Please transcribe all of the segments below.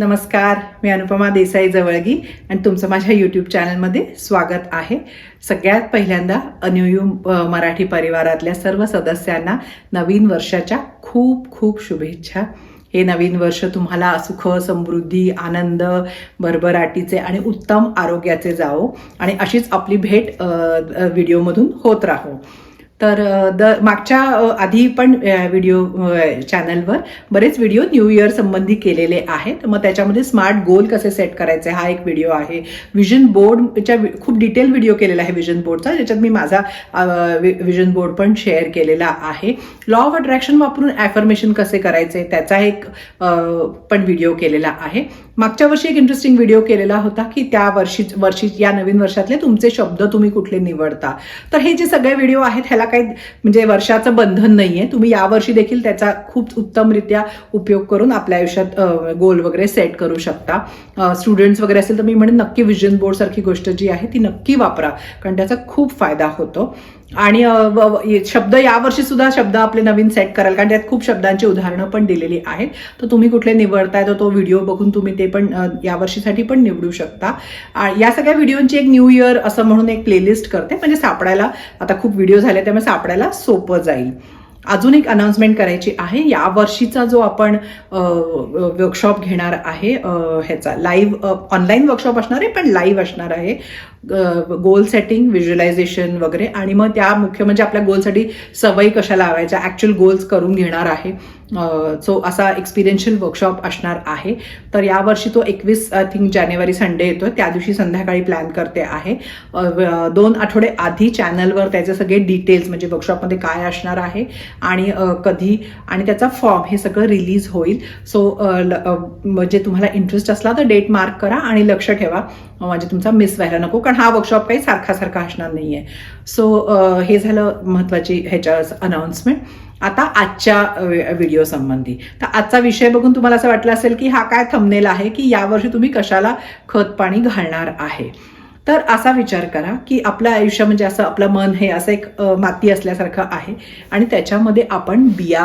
नमस्कार मी अनुपमा देसाई जवळगी आणि तुमचं माझ्या यूट्यूब चॅनलमध्ये स्वागत आहे. सगळ्यात पहिल्यांदा अन्यूयू मराठी परिवारातल्या सर्व सदस्यांना नवीन वर्षाच्या खूप खूप शुभेच्छा. हे नवीन वर्ष तुम्हाला सुख समृद्धी आनंद भरभराटीचे आणि उत्तम आरोग्याचे जावो आणि अशीच आपली भेट व्हिडिओमधून होत राहो. तर द मागच्या आधी पण व्हिडिओ चॅनलवर बरेच व्हिडिओ न्यू इयर संबंधी केलेले आहेत. मग त्याच्यामध्ये स्मार्ट गोल कसे सेट करायचे हा एक व्हिडिओ आहे. विजन बोर्डच्या खूप डिटेल व्हिडिओ केलेला आहे विजन बोर्डचा ज्याच्यात मी माझा विजन बोर्ड पण शेअर केलेला आहे. लॉ ऑफ अट्रॅक्शन वापरून ॲफर्मेशन कसे करायचे त्याचा एक पण व्हिडिओ केलेला आहे. मागच्या वर्षी एक इंटरेस्टिंग व्हिडिओ केलेला होता की त्या वर्षी वर्षी या नवीन वर्षातले तुमचे शब्द तुम्ही कुठले निवडता. तर हे जे सगळे व्हिडिओ आहेत ह्याला काही म्हणजे वर्षाचं बंधन नाहीये. तुम्ही यावर्षी देखील त्याचा खूप उत्तमरित्या उपयोग करून आपल्या आयुष्यात गोल वगैरे सेट करू शकता. स्टुडंट्स वगैरे असेल तर मी म्हणेन नक्की विजन बोर्ड सारखी गोष्ट जी आहे ती नक्की वापरा कारण त्याचा खूप फायदा होतो. आणि शब्द यावर्षी सुद्धा शब्द आपले नवीन सेट कराल कारण त्यात खूप शब्दांची उदाहरणं पण दिलेली आहेत. तर तुम्ही कुठले निवडताय तर तो व्हिडिओ बघून तुम्ही ते पण यावर्षीसाठी पण निवडू शकता. या सगळ्या व्हिडिओची एक न्यू इयर असं म्हणून एक प्लेलिस्ट करते म्हणजे सापडायला आता खूप व्हिडिओ झाले त्यामुळे सापडायला सोपं जाईल. अजून एक अनाउन्समेंट करायची आहे या वर्षीचा जो आपण वर्कशॉप घेणार आहे ह्याचा. लाईव्ह ऑनलाईन वर्कशॉप असणार आहे पण लाईव्ह असणार आहे. गोल सेटिंग व्हिज्युअलायझेशन वगैरे. आणि मग त्या मुख्य म्हणजे आपल्या गोलसाठी सवयी कशा लावायच्या? ॲक्च्युअल गोल्स करून घेणार आहे. सो असा एक्सपिरियन्शियल वर्कशॉप असणार आहे. तर यावर्षी तो एकवीस आय थिंक जानेवारी संडे येतो त्या दिवशी संध्याकाळी प्लॅन करते आहे. दोन आठवडे आधी चॅनलवर त्याचे सगळे डिटेल्स म्हणजे वर्कशॉपमध्ये काय असणार आहे आणि कधी आणि त्याचा फॉर्म हे सगळं रिलीज होईल. सो म्हणजे तुम्हाला इंटरेस्ट असला तर डेट मार्क करा आणि लक्ष ठेवा. म्हणजे तुमचा मिस व्हायला नको कारण हा वर्कशॉप काही सारखा सारखा असणार आहे सो हे झालं महत्त्वाची ह्याच्या अनाउन्समेंट आता आजच्या व्हिडिओ संबंधी. तर आजचा विषय बघून तुम्हाला असं वाटलं असेल की हा काय थंबनेल आहे की यावर्षी तुम्ही कशाला खत पाणी घालणार आहे? तर असा विचार करा की आपलं आयुष्य म्हणजे असं आपलं मन हे असं एक माती असल्यासारखं आहे. आणि त्याच्यामध्ये आपण बिया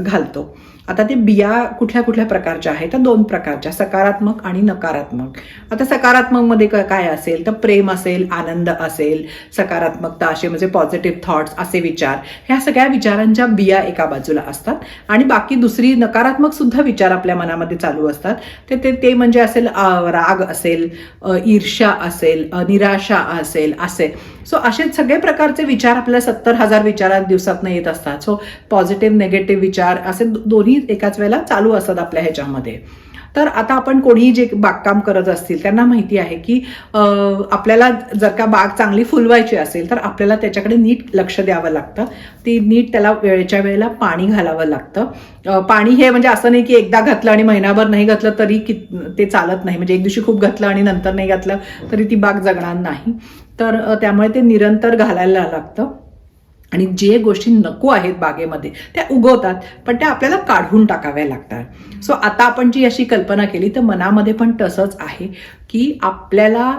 घालतो. आता ते बिया कुठल्या कुठल्या प्रकारच्या आहेत? तर दोन प्रकारच्या सकारात्मक आणि नकारात्मक. आता सकारात्मकमध्ये क- काय असेल? तर प्रेम असेल आनंद असेल सकारात्मकता असे म्हणजे पॉझिटिव्ह थॉट्स असे विचार. ह्या सगळ्या विचारांच्या बिया एका बाजूला असतात. आणि बाकी दुसरी नकारात्मक सुद्धा विचार आपल्या मनामध्ये चालू असतात. ते ते ते म्हणजे असेल राग असेल ईर्ष्या असेल निराशा असेल असे. सो असे सगळे प्रकारचे विचार आपल्या सत्तर हजार विचारात दिवसात येत असतात. सो पॉझिटिव्ह नेगेटिव्ह विचार असे दोन्ही एकाच वेळेला चालू असतात आपल्या ह्याच्यामध्ये. तर आता आपण कोणीही जे बागकाम करत असतील त्यांना माहिती आहे की आपल्याला जर का बाग चांगली फुलवायची असेल तर आपल्याला त्याच्याकडे नीट लक्ष द्यावं लागतं. ती नीट त्याला वेळेच्या वेळेला पाणी घालावं लागतं. पाणी हे म्हणजे असं नाही की एकदा घातलं आणि महिनाभर नाही घातलं तरी कि ते चालत नाही. म्हणजे एक दिवशी खूप घातलं आणि नंतर नाही घातलं तरी ती बाग जगणार नाही. तर त्यामुळे ते निरंतर घालायला लागतं. आणि जे गोष्टी नको आहेत बागेमध्ये त्या उगवतात पण त्या आपल्याला काढून टाकाव्या लागतात. सो आता आपण जी अशी कल्पना केली तर मनामध्ये पण तसंच आहे की आपल्याला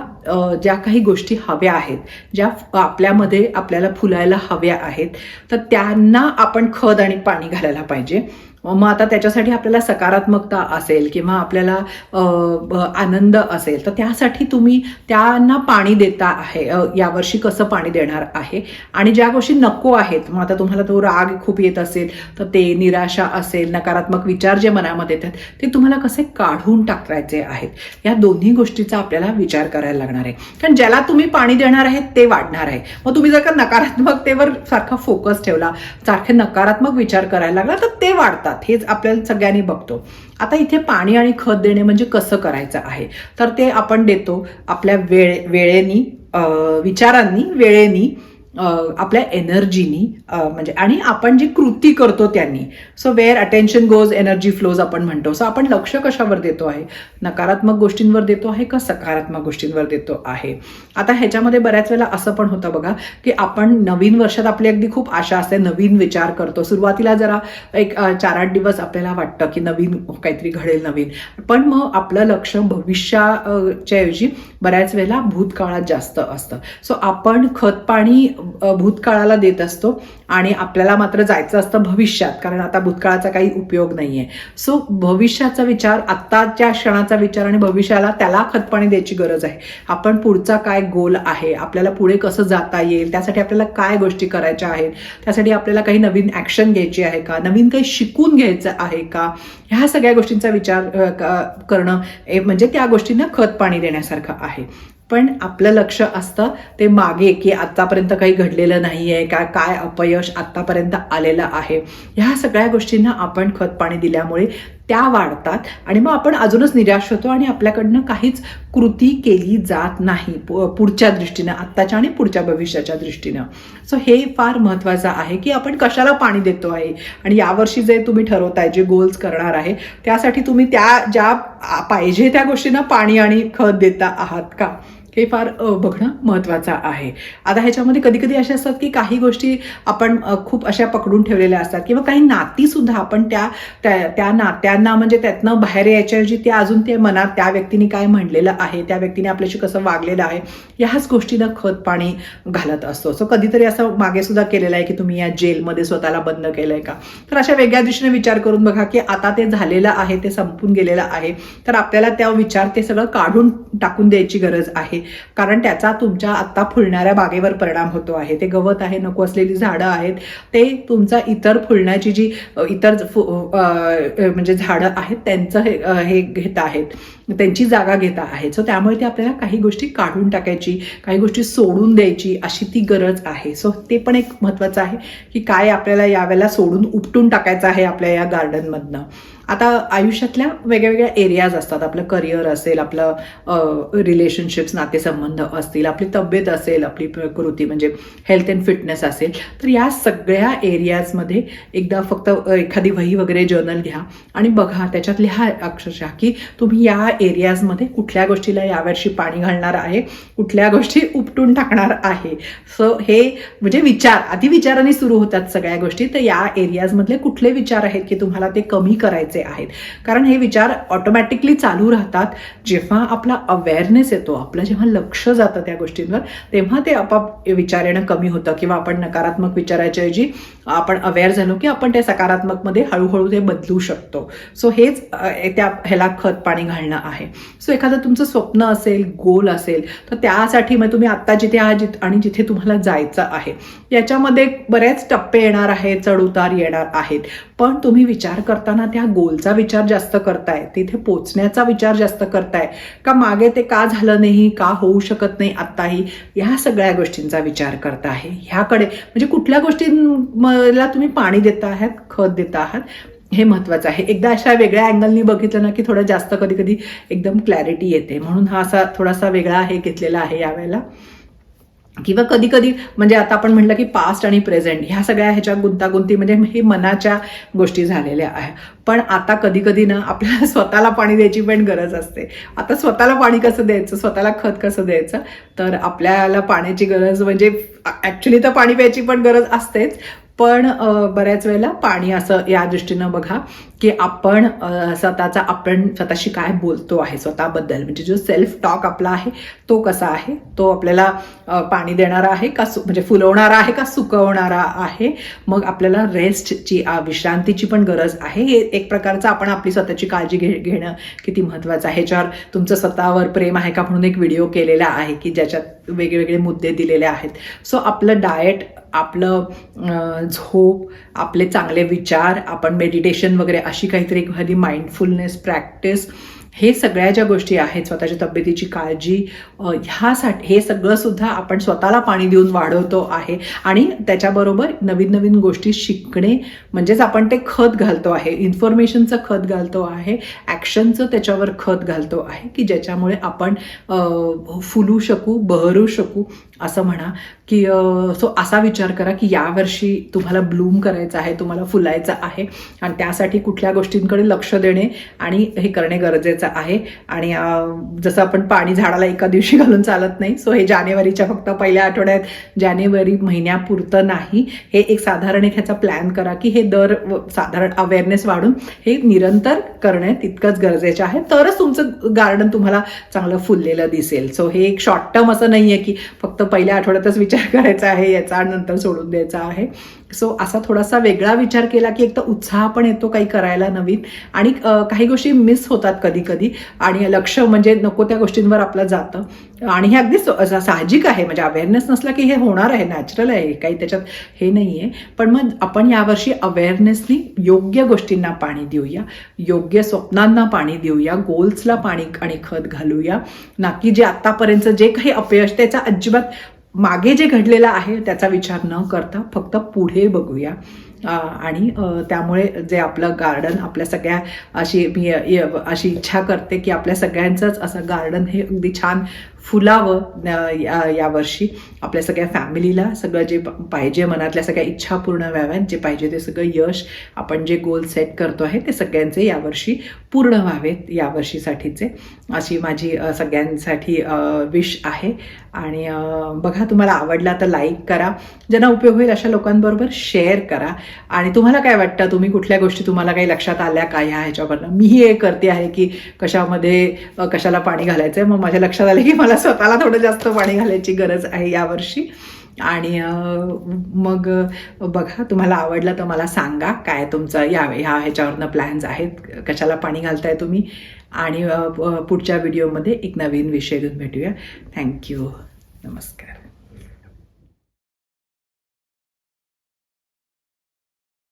ज्या काही गोष्टी हव्या आहेत ज्या आपल्यामध्ये आपल्याला फुलायला हव्या आहेत तर त्यांना आपण खत आणि पाणी घालायला पाहिजे. मग आता त्याच्यासाठी आपल्याला सकारात्मकता असेल किंवा आपल्याला आनंद असेल तर त्यासाठी तुम्ही त्यांना पाणी देता आहे यावर्षी कसं पाणी देणार आहे? आणि ज्या गोष्टी नको आहेत मग आता तुम्हाला तो राग खूप येत असेल तर ते निराशा असेल नकारात्मक विचार जे मनामध्ये येतात ते तुम्हाला कसे काढून टाकायचे आहेत? या दोन्ही गोष्टीचा आपल्याला विचार करायला लागणार आहे. कारण ज्याला तुम्ही पाणी देणार आहे ते वाढणार आहे. मग तुम्ही जर का नकारात्मकतेवर सारखा फोकस ठेवला सारखे नकारात्मक विचार करायला लागला तर ते वाढतात. हेच आपल्याला सगळ्यांनी बघतो. आता इथे पाणी आणि खत देणे म्हणजे कसं करायचं आहे? तर ते आपण देतो आपल्या वेळे वेळेनी विचारांनी वेळेनी आपल्या एनर्जीनी म्हणजे आणि आपण जी कृती करतो त्यांनी. So where attention goes energy flows आपण म्हणतो. सो आपण लक्ष कशावर देतो आहे? नकारात्मक गोष्टींवर देतो आहे का सकारात्मक गोष्टींवर देतो आहे? आता ह्याच्यामध्ये बऱ्याच वेळेला असं पण होतं बघा की आपण नवीन वर्षात आपली अगदी खूप आशा असते नवीन विचार करतो. सुरुवातीला जरा एक चार आठ दिवस आपल्याला वाटतं की नवीन काहीतरी घडेल नवीन. पण मग आपलं लक्ष भविष्याच्या ऐवजी बऱ्याच वेळेला भूतकाळात जास्त असतं. सो आपण खत पाणी भूतकाळाला देत असतो. आणि आपल्याला मात्र जायचं असतं भविष्यात कारण आता भूतकाळाचा काही उपयोग नाहीये. सो भविष्याचा विचार आत्ताच्या क्षणाचा विचार आणि भविष्याला त्याला खतपाणी द्यायची गरज आहे. आपण पुढचा काय गोल आहे? आपल्याला पुढे कसं जाता येईल? त्यासाठी आपल्याला काय गोष्टी करायच्या आहेत? त्यासाठी आपल्याला काही नवीन ऍक्शन घ्यायची आहे का? नवीन काही शिकून घ्यायचं आहे का? ह्या सगळ्या गोष्टींचा विचार करणं म्हणजे त्या गोष्टींना खत पाणी देण्यासारखं आहे. पण आपलं लक्ष असतं ते मागे की आतापर्यंत काही घडलेलं नाहीये का काय अपयश आतापर्यंत आलेलं आहे. ह्या सगळ्या गोष्टींना आपण खत पाणी दिल्यामुळे त्या वाढतात आणि मग आपण अजूनच निराश होतो आणि आपल्याकडनं काहीच कृती केली जात नाही पु- पुढच्या दृष्टीनं आत्ताच्या आणि पुढच्या भविष्याच्या दृष्टीनं. सो हे फार महत्त्वाचं आहे की आपण कशाला पाणी देतो आहे? आणि यावर्षी जे तुम्ही ठरवताय जे गोल्स करणार आहे त्यासाठी तुम्ही त्या ज्या पाहिजे त्या गोष्टींना पाणी आणि खत देता आहात का? हे फार बघणं महत्त्वाचं आहे. आता ह्याच्यामध्ये कधी कधी अशा असतात की काही गोष्टी आपण खूप अशा पकडून ठेवलेल्या असतात किंवा काही नातीसुद्धा आपण त्या त्या त्या नात्यांना म्हणजे त्यातनं बाहेर यायच्याऐवजी ते अजून ते मनात त्या व्यक्तीने काय म्हणलेलं आहे त्या व्यक्तीने आपल्याशी कसं वागलेलं आहे ह्याच गोष्टीनं खत पाणी घालत असतो. सो कधीतरी असं मागे सुद्धा केलेलं आहे की तुम्ही या जेलमध्ये स्वतःला बंद केलं आहे का? तर अशा वेगळ्या दृष्टीने विचार करून बघा की आता ते झालेलं आहे ते संपून गेलेलं आहे तर आपल्याला त्या विचार ते सगळं काढून टाकून द्यायची गरज आहे. कारण त्याचा तुमच्या आत्ता फुलणाऱ्या बागेवर परिणाम होतो आहे. ते गवत आहे नको असलेली झाडं आहेत ते तुमचा इतर फुलण्याची जी इतर फु- म्हणजे झाडं आहेत त्यांचं हे हे घेत आहेत. त्यांची जागा घेत आहेत. सो त्यामुळे ते आपल्याला काही गोष्टी काढून टाकायची काही गोष्टी सोडून द्यायची अशी ती गरज आहे. सो ते पण एक महत्त्वाचं आहे की काय आपल्याला यावेळेला सोडून उपटून टाकायचं आहे आपल्या या गार्डनमधनं आता आयुष्यातल्या वेगळ्या एरियाज असतात. आपलं करिअर असेल आपलं रिलेशनशिप्स नातेसंबंध असतील आपली तब्येत असेल आपली प्रकृती म्हणजे हेल्थ अँड फिटनेस असेल तर या सगळ्या एरियाजमध्ये एकदा फक्त एखादी वही वगैरे जर्नल घ्या आणि बघा त्याच्यात लिहा अक्षरशः की तुम्ही या एरियाजमध्ये कुठल्या गोष्टीला यावर्षी पाणी घालणार आहे कुठल्या गोष्टी उपटून टाकणार आहे. सो हे म्हणजे विचार आधी विचाराने सुरू होतात सगळ्या गोष्टी. तर या एरियाजमधले कुठले विचार आहेत की तुम्हाला ते कमी करायचे आहेत. कारण हे विचार ऑटोमॅटिकली चालू राहतात. जेव्हा आपला अवेअरनेस येतो आपलं जेव्हा लक्ष जातं त्या गोष्टींवर तेव्हा ते आपाप विचार येणं कमी होतं किंवा आपण नकारात्मक विचाराच्या ऐवजी आपण अवेअर झालो की आपण ते सकारात्मकमध्ये हळूहळू ते बदलू शकतो. सो हेच त्या ह्याला खत पाणी घालणं आहे. सो एखादं तुमचं स्वप्न असेल गोल असेल तर त्यासाठी मग तुम्ही आत्ता जिथे आहात जिथे आणि जिथे तुम्हाला जायचं आहे. याच्यामध्ये बरेच टप्पे येणार आहेत चढउतार येणार आहेत. पण तुम्ही विचार करताना त्या गोलचा विचार जास्त करताय तिथे पोचण्याचा विचार जास्त करताय का मागे ते का झालं नाही का होऊ शकत नाही आत्ताही ह्या सगळ्या गोष्टींचा विचार करता आहे. ह्याकडे म्हणजे कुठल्या गोष्टींला तुम्ही पाणी देता आहात खत देता आहात हे महत्वाचं आहे. एकदा अशा वेगळ्या अँगलनी बघितलं ना की थोडं जास्त कधी कधी एकदम क्लॅरिटी येते. म्हणून हा असा थोडासा वेगळा हे घेतलेला आहे यावेळेला. किंवा कधी कधी म्हणजे आता आपण म्हटलं की पास्ट आणि प्रेझेंट ह्या सगळ्या ह्याच्या गुंतागुंती म्हणजे हे मनाच्या गोष्टी झालेल्या आहे. पण आता कधी कधी ना आपल्याला स्वतःला पाणी द्यायची पण गरज असते. आता स्वतःला पाणी कसं द्यायचं? स्वतःला खत कसं द्यायचं? तर आपल्याला पाण्याची गरज म्हणजे ॲक्च्युली तर पाणी प्यायची पण गरज असतेच. पण बऱ्याच वेळेला पाणी असं या दृष्टीनं बघा की आपण स्वतःचा आपण स्वतःशी काय बोलतो आहे स्वतःबद्दल. म्हणजे जो सेल्फ टॉक आपला आहे तो कसा आहे? तो आपल्याला पाणी देणारा आहे का सु म्हणजे फुलवणारा आहे का सुकवणारा आहे? मग आपल्याला रेस्टची विश्रांतीची पण गरज आहे. हे एक प्रकारचं आपण आपली स्वतःची काळजी घे घेणं किती महत्त्वाचं आहे. ह्याच्यावर तुमचं स्वतःवर प्रेम आहे का म्हणून एक व्हिडिओ केलेला आहे की ज्याच्यात वेगवेगळे मुद्दे दिलेले आहेत. सो आपलं डाएट आपलं झोप आपले चांगले विचार आपण मेडिटेशन वगैरे अशी काहीतरी एखादी माइंडफुलनेस प्रॅक्टिस हे सगळ्या ज्या गोष्टी आहेत स्वतःच्या तब्येतीची काळजी ह्यासाठी हे सगळं सुद्धा आपण स्वतःला पाणी देऊन वाढवतो आहे. आणि त्याच्याबरोबर नवीन नवीन गोष्टी शिकणे म्हणजेच आपण ते खत घालतो आहे. इन्फॉर्मेशनचं खत घालतो आहे. ॲक्शनचं त्याच्यावर खत घालतो आहे की ज्याच्यामुळे आपण फुलू शकू बहरू शकू. असं म्हणा की सो असा विचार करा की यावर्षी तुम्हाला ब्लूम करायचं आहे तुम्हाला फुलायचं आहे आणि त्यासाठी कुठल्या गोष्टींकडे लक्ष देणे आणि हे करणे गरजेचं आहे. आणि जसं आपण पाणी झाडाला एका दिवशी घालून चालत नाही सो हे जानेवारीच्या फक्त पहिल्या आठवड्यात जानेवारी महिन्यापुरतं नाही. हे एक साधारण एक ह्याचा प्लॅन करा की हे दर व- साधारण अवेअरनेस वाढून हे निरंतर करणे तितकंच गरजेचं आहे. तरच तुमचं गार्डन तुम्हाला चांगलं फुललेलं दिसेल. सो हे एक शॉर्ट टर्म असं नाही आहे की फक्त पहिल्या आठवड्यातच विचार करायचा आहे याचा नंतर सोडून द्यायचा आहे. सो असा थोडासा वेगळा विचार केला की एक तर उत्साह पण येतो काही करायला नवीन आणि काही गोष्टी मिस होतात कधी कधी आणि लक्ष म्हणजे नको त्या गोष्टींवर आपलं जातं. आणि हे अगदी साहजिक आहे. म्हणजे अवेअरनेस नसला की हे होणार आहे नॅचरल आहे काही त्याच्यात हे नाही आहे पण मग आपण यावर्षी अवेअरनेसनी योग्य गोष्टींना पाणी देऊया. योग्य स्वप्नांना पाणी देऊया. गोल्सला पाणी आणि खत घालूया. ना की जे आत्तापर्यंत जे काही अपयश त्याचा अजिबात मागे जे घडलेलं आहे त्याचा विचार न करता फक्त पुढे बघूया. आणि त्यामुळे जे आपलं गार्डन आपल्या सगळ्या अशी मी य- अशी इच्छा करते की आपल्या सगळ्यांचंच असं गार्डन हे अगदी छान फुलावं या- यावर्षी आपल्या सगळ्या फॅमिलीला सगळं जे प- पाहिजे मनातल्या सगळ्या इच्छा पूर्ण व्हाव्यात जे पाहिजे ते सगळं यश आपण जे गोल सेट करतो आहे ते सगळ्यांचे यावर्षी पूर्ण व्हावेत यावर्षीसाठीचे. अशी माझी सगळ्यांसाठी विश आहे. आणि बघा तुम्हाला आवडला तर लाईक करा. ज्यांना उपयोग होईल अशा लोकांबरोबर शेअर करा. आणि तुम्हाला काय वाटतं? तुम्ही कुठल्या गोष्टी तुम्हाला काही लक्षात आल्या का ह्या ह्याच्यावरनं? मीही हे करते आहे की कशामध्ये कशाला पाणी घालायचं आहे मग माझ्या लक्षात आलं की मला स्वतःला थोडं जास्त पाणी घालायची गरज आहे यावर्षी. आणि मग बघा तुम्हाला आवडलं तर मला सांगा काय तुमचं या ह्या ह्याच्यावरनं प्लॅन्स आहेत कशाला पाणी घालताय तुम्ही? आणि पुढच्या व्हिडिओमध्ये एक नवीन विषय घेऊन भेटूया. थँक्यू नमस्कार.